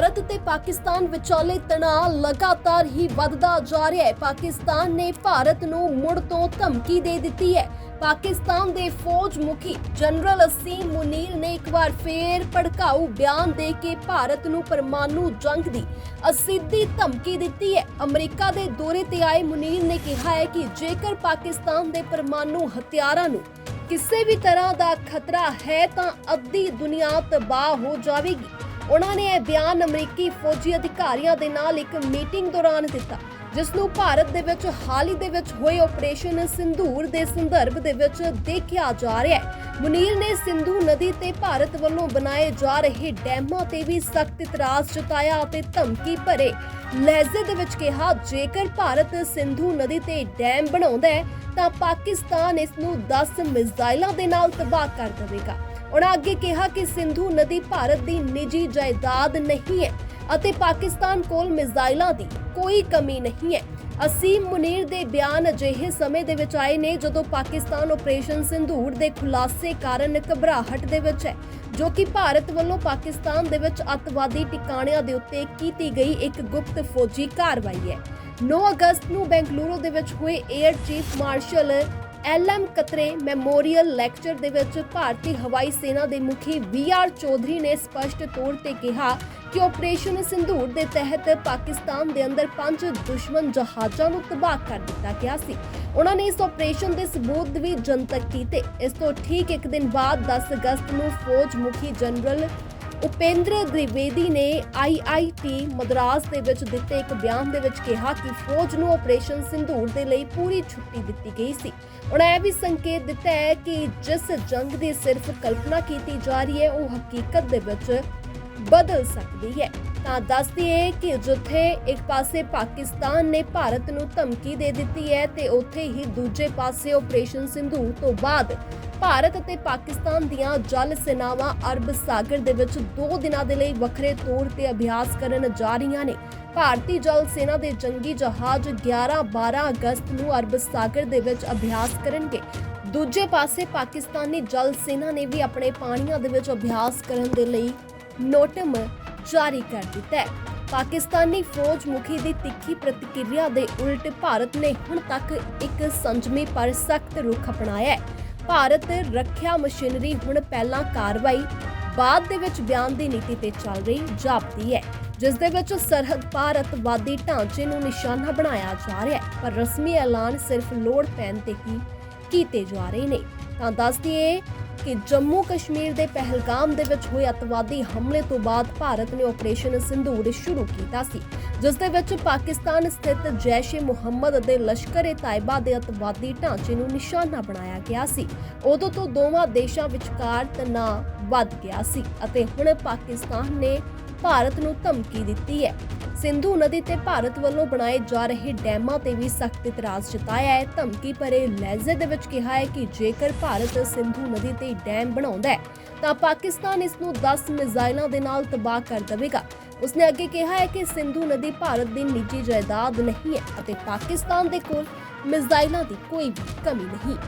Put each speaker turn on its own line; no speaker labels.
ਭਾਰਤ ਤੇ ਪਾਕਿਸਤਾਨ ਵਿਚਾਲੇ ਤਣਾਅ ਲਗਾਤਾਰ ਹੀ ਵੱਧਦਾ ਜਾ ਰਿਹਾ ਹੈ। ਪਾਕਿਸਤਾਨ ਨੇ ਭਾਰਤ ਨੂੰ ਮੁੜ ਤੋਂ ਧਮਕੀ ਦੇ ਦਿੱਤੀ ਹੈ। ਪਾਕਿਸਤਾਨ ਦੇ ਫੌਜ ਮੁਖੀ ਜਨਰਲ ਅਸੀਮ ਮੁਨੀਰ ਨੇ ਇੱਕ ਵਾਰ ਫੇਰ ਭੜਕਾਊ ਬਿਆਨ ਦੇ ਕੇ ਭਾਰਤ ਨੂੰ ਪਰਮਾਣੂ ਜੰਗ ਦੀ ਅਸਿੱਧੀ ਧਮਕੀ ਦਿੱਤੀ ਹੈ। ਅਮਰੀਕਾ ਦੇ ਦੌਰੇ ਤੇ ਆਏ ਮੁਨੀਰ ਨੇ ਕਿਹਾ ਹੈ ਕਿ ਜੇਕਰ ਪਾਕਿਸਤਾਨ ਦੇ ਪਰਮਾਣੂ ਹਥਿਆਰਾਂ ਨੂੰ ਕਿਸੇ ਵੀ ਤਰ੍ਹਾਂ ਦਾ ਖਤਰਾ ਹੈ ਤਾਂ ਅੱਧੀ ਦੁਨੀਆ ਤਬਾਹ ਹੋ ਜਾਵੇਗੀ। ਉਹਨਾਂ ਨੇ ਇਹ ਬਿਆਨ ਅਮਰੀਕੀ ਫੌਜੀ ਅਧਿਕਾਰੀਆਂ ਦੇ ਨਾਲ ਇੱਕ ਮੀਟਿੰਗ ਦੌਰਾਨ ਦਿੱਤਾ, ਜਿਸ ਨੂੰ ਭਾਰਤ ਦੇ ਵਿੱਚ ਹਾਲ ਹੀ ਦੇ ਵਿੱਚ ਹੋਏ ਆਪਰੇਸ਼ਨ ਸਿੰਧੂਰ ਦੇ ਸੰਦਰਭ ਦੇ ਵਿੱਚ ਦੇਖਿਆ ਜਾ ਰਿਹਾ ਹੈ। ਮੁਨੀਰ ਨੇ ਸਿੰਧੂ ਨਦੀ ਤੇ ਭਾਰਤ ਵੱਲੋਂ ਬਣਾਏ ਜਾ ਰਹੇ ਡੈਮਾਂ ਤੇ ਵੀ ਸਖਤ ਇਤਰਾਜ਼ ਜਤਾਇਆ ਅਤੇ ਧਮਕੀ ਭਰੇ। ਲਹਿਜ਼ੇ ਦੇ ਵਿੱਚ ਕਿਹਾ, ਜੇਕਰ ਭਾਰਤ ਸਿੰਧੂ ਨਦੀ ਤੇ ਡੈਮ ਬਣਾਉਂਦਾ ਹੈ, ਤਾਂ ਪਾਕਿਸਤਾਨ ਇਸ ਨੂੰ 10 ਮਿਜ਼ਾਈਲਾਂ ਦੇ ਨਾਲ ਤਬਾਹ ਕਰ ਦੇਵੇਗਾ। ਉਹਨਾਂ ਅੱਗੇ ਕਿਹਾ ਕਿ ਸਿੰਧੂ ਨਦੀ ਭਾਰਤ ਦੀ ਨਿੱਜੀ ਜਾਇਦਾਦ ਨਹੀਂ ਹੈ ਅਤੇ ਪਾਕਿਸਤਾਨ ਕੋਲ ਮਿਜ਼ਾਈਲਾਂ ਦੀ ਕੋਈ ਕਮੀ ਨਹੀਂ ਹੈ। ਅਸੀਮ ਮੁਨੀਰ ਦੇ ਬਿਆਨ ਅਜਿਹੇ ਸਮੇਂ ਦੇ ਵਿੱਚ ਆਏ ਨੇ ਜਦੋਂ ਪਾਕਿਸਤਾਨ ਆਪਰੇਸ਼ਨ ਸਿੰਧੂਰ ਦੇ ਖੁਲਾਸੇ ਕਾਰਨ ਘਬਰਾਹਟ ਦੇ ਵਿੱਚ ਹੈ, ਜੋ ਕਿ ਭਾਰਤ ਵੱਲੋਂ ਪਾਕਿਸਤਾਨ ਦੇ ਵਿੱਚ ਅੱਤਵਾਦੀ ਟਿਕਾਣਿਆਂ ਦੇ ਉੱਤੇ ਕੀਤੀ ਗਈ ਇੱਕ ਗੁਪਤ ਫੌਜੀ ਕਾਰਵਾਈ ਹੈ। 9 ਅਗਸਤ ਨੂੰ ਬੈਂਗਲੁਰੂ ਦੇ ਵਿੱਚ ਹੋਏ air chief marshal LM Katre memorial lecture ਦੇ ਵਿੱਚ ਭਾਰਤੀ ਹਵਾਈ ਸੈਨਾ ਦੇ ਮੁਖੀ ਵੀ ਚੌਧਰੀ ਨੇ ਸਪਸ਼ਟ ਤੌਰ ਤੇ ਕਿਹਾ ਕਿ ਆਪਰੇਸ਼ਨ ਸਿੰਧੂਰ ਦੇ ਤਹਿਤ ਪਾਕਿਸਤਾਨ ਦੇ ਅੰਦਰ ਪੰਜ ਦੁਸ਼ਮਣ ਜਹਾਜ਼ਾਂ ਨੂੰ ਤਬਾਹ ਕਰ ਦਿੱਤਾ ਗਿਆ ਸੀ। ਉਹਨਾਂ ਨੇ ਇਸ ਆਪਰੇਸ਼ਨ ਦੇ ਸਬੂਤ ਵੀ ਜਨਤਕ ਕੀਤੇ। ਇਸ ਤੋਂ ਠੀਕ ਇੱਕ ਦਿਨ ਬਾਅਦ 10 ਅਗਸਤ ਨੂੰ ਫੌਜ ਮੁਖੀ ਜਨਰਲ ਉਪੇਂਦਰ ਦ੍ਰਿਵੇਦੀ ਨੇ ਆਈਆਈਟੀ ਮਦਰਾਸ ਦੇ ਵਿੱਚ ਦਿੱਤੇ ਇੱਕ ਬਿਆਨ ਦੇ ਵਿੱਚ ਕਿਹਾ ਕਿ ਫੌਜ ਨੂੰ ਆਪਰੇਸ਼ਨ ਸਿੰਧੂਰ ਦੇ ਲਈ ਪੂਰੀ ਛੁੱਟੀ ਦਿੱਤੀ ਗਈ ਸੀ। ਉਹਨਾਂ ਇਹ ਵੀ ਸੰਕੇਤ ਦਿੱਤਾ ਹੈ ਕਿ ਜਿਸ ਜੰਗ ਦੀ ਸਿਰਫ ਕਲਪਨਾ ਕੀਤੀ ਜਾ ਰਹੀ ਹੈ, ਉਹ ਹਕੀਕਤ ਦੇ ਵਿੱਚ ਬਦਲ ਸਕਦੀ ਹੈ। ਤਾਂ ਦੱਸਦੀ ਹੈ ਕਿ ਜਿੱਥੇ ਇੱਕ ਪਾਸੇ ਪਾਕਿਸਤਾਨ ਨੇ ਭਾਰਤ ਨੂੰ ਧਮਕੀ ਦੇ ਦਿੱਤੀ ਹੈ ਤੇ ਉੱਥੇ ਹੀ ਦੂਜੇ ਪਾਸੇ ਆਪਰੇਸ਼ਨ ਸਿੰਧੂ ਤੋਂ ਬਾਅਦ ਭਾਰਤ ਅਤੇ ਪਾਕਿਸਤਾਨ ਦੀਆਂ ਜਲ ਸੈਨਾਵਾਂ ਅਰਬ ਸਾਗਰ ਦੇ ਵਿੱਚ 2 ਦਿਨਾਂ ਦੇ ਲਈ ਵੱਖਰੇ ਤੌਰ ਤੇ ਅਭਿਆਸ ਕਰਨ ਜਾ ਰਹੀਆਂ ਨੇ। ਭਾਰਤੀ ਜਲ ਸੈਨਾ ਦੇ ਜੰਗੀ ਜਹਾਜ਼ 11-12 ਅਗਸਤ ਨੂੰ ਅਰਬ ਸਾਗਰ ਦੇ ਵਿੱਚ ਅਭਿਆਸ ਕਰਨਗੇ। ਦੂਜੇ ਪਾਸੇ ਪਾਕਿਸਤਾਨੀ ਜਲ ਸੈਨਾ ਨੇ ਵੀ ਆਪਣੇ ਪਾਣੀਆਂ ਦੇ ਵਿੱਚ ਅਭਿਆਸ ਕਰਨ ਦੇ ਲਈ ਨੋਟਮ ਜਾਰੀ ਕਰ ਦਿੱਤਾ ਹੈ। ਪਾਕਿਸਤਾਨੀ ਫੌਜ ਮੁਖੀ ਦੀ ਤਿੱਖੀ ਪ੍ਰਤੀਕਿਰਿਆ ਦੇ ਉਲਟ ਭਾਰਤ ਨੇ ਹੁਣ ਤੱਕ ਇੱਕ ਸੰਜਮੀ ਪਰ ਸਖਤ ਰੁਖ ਅਪਣਾਇਆ ਹੈ। ਭਾਰਤ ਰੱਖਿਆ ਮਸ਼ੀਨਰੀ ਹੁਣ ਪਹਿਲਾਂ ਕਾਰਵਾਈ, ਬਾਅਦ ਦੇ ਵਿੱਚ ਬਿਆਨ ਦੀ ਨੀਤੀ ਤੇ ਚੱਲ ਰਹੀ ਜਾਪਦੀ ਹੈ, ਜਿਸ ਦੇ ਵਿੱਚ ਸਰਹੱਦ ਪਾਰ ਅੱਤਵਾਦੀ ਢਾਂਚੇ ਨੂੰ ਨਿਸ਼ਾਨਾ ਬਣਾਇਆ ਜਾ ਰਿਹਾ ਹੈ, ਪਰ ਰਸਮੀ ਐਲਾਨ ਸਿਰਫ ਲੋੜ ਪੈਣ ਤੇ ਹੀ ਕੀਤੇ ਜਾ ਰਹੇ ਨੇ। ਤਾਂ ਦੱਸ ਦਈਏ ਕਿ ਜੰਮੂ ਕਸ਼ਮੀਰ ਦੇ ਪਹਿਲਗਾਮ ਦੇ ਵਿੱਚ ਹੋਏ ਅੱਤਵਾਦੀ ਹਮਲੇ ਤੋਂ ਬਾਅਦ ਭਾਰਤ ਨੇ ਆਪਰੇਸ਼ਨ ਸਿੰਧੂਰ ਸ਼ੁਰੂ ਕੀਤਾ ਸੀ, ਜਿਸ ਦੇ ਵਿੱਚ ਪਾਕਿਸਤਾਨ ਸਥਿਤ ਜੈਸ਼-ਏ ਮੁਹੰਮਦ ਅਤੇ ਲਸ਼ਕਰ-ਏ ਤਾਇਬਾ ਦੇ ਅੱਤਵਾਦੀ ਢਾਂਚੇ ਨੂੰ ਨਿਸ਼ਾਨਾ ਬਣਾਇਆ ਗਿਆ ਸੀ। ਉਦੋਂ ਤੋਂ ਦੋਵਾਂ ਦੇਸ਼ਾਂ ਵਿਚਕਾਰ ਤਣਾਅ ਵੱਧ ਗਿਆ ਸੀ ਅਤੇ ਹੁਣ ਪਾਕਿਸਤਾਨ ਨੇ ਭਾਰਤ ਨੂੰ ਧਮਕੀ ਦਿੱਤੀ ਹੈ। ਸਿੰਧੂ ਨਦੀ ਤੇ ਭਾਰਤ ਵੱਲੋਂ ਬਣਾਏ ਜਾ ਰਹੇ ਡੈਮਾਂ ਤੇ ਵੀ ਸਖਤ ਇਤਰਾਜ਼ ਜਤਾਇਆ ਹੈ। ਧਮਕੀ ਭਰੇ ਲਹਿਜ਼ੇ ਦੇ ਵਿੱਚ ਕਿਹਾ ਹੈ ਕਿ ਜੇਕਰ ਭਾਰਤ ਸਿੰਧੂ ਨਦੀ ਤੇ ਡੈਮ ਬਣਾਉਂਦਾ ਹੈ, ਤਾਂ ਪਾਕਿਸਤਾਨ ਇਸ ਨੂੰ 10 ਮਿਜ਼ਾਈਲਾਂ ਦੇ ਨਾਲ ਤਬਾਹ ਕਰ ਦੇਵੇਗਾ। ਉਸਨੇ ਅੱਗੇ ਕਿਹਾ ਹੈ ਕਿ ਸਿੰਧੂ ਨਦੀ ਭਾਰਤ ਦੀ ਨਿੱਜੀ ਜਾਇਦਾਦ ਨਹੀਂ ਹੈ ਅਤੇ ਪਾਕਿਸਤਾਨ ਦੇ ਕੋਲ ਮਿਜ਼ਾਈਲਾਂ ਦੀ ਕੋਈ ਵੀ ਕਮੀ ਨਹੀਂ।